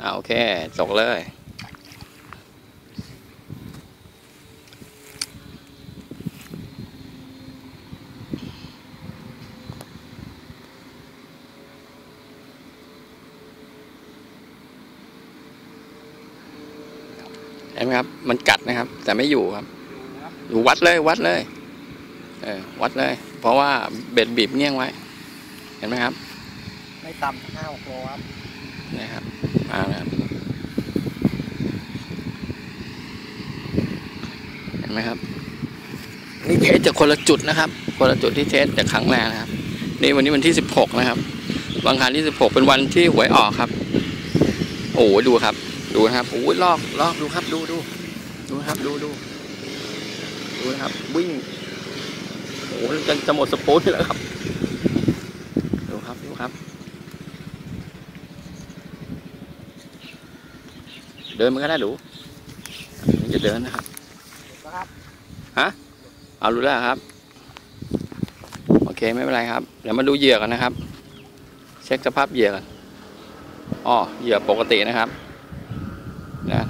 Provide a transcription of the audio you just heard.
อ่าโอเคตกเลยเห็นไหมครับ มันกัดนะครับ แต่ไม่อยู่ครับ อยู่วัดเลยวัดเลย เออวัดเลย เพราะว่าเบ็ดบีบเงี้ยงไว้ เห็นไหมครับ ไม่ต่ำห้าหกโลครับนะครับ มาแล้วเห็นไหมครับ นี่เทสจากคนละจุดนะครับ คนละจุดที่เทสจากครั้งแรกนะครับ นี่วันนี้วันที่สิบหกนะครับวันอังคารที่สิบหกเป็นวันที่หวยออกครับ โอ้โหดูครับ ดูนะครับโอ้ยลอกลอกดูครับ ดูดูดูครับ ดูดูดูนะครับ วิ่งโอ้โหจะจะหมดสปูนแล้วครับ ดูครับดูครับ เดินมันก็ได้หรูนี่จะเดินนะครับนะครับเอารู้แล้วครับ โอเคไม่เป็นไรครับ เดี๋ยวมาดูเหยื่อกันนะครับ เช็คสภาพเหยื่อกันอ๋อเหยื่อปกตินะครับนะ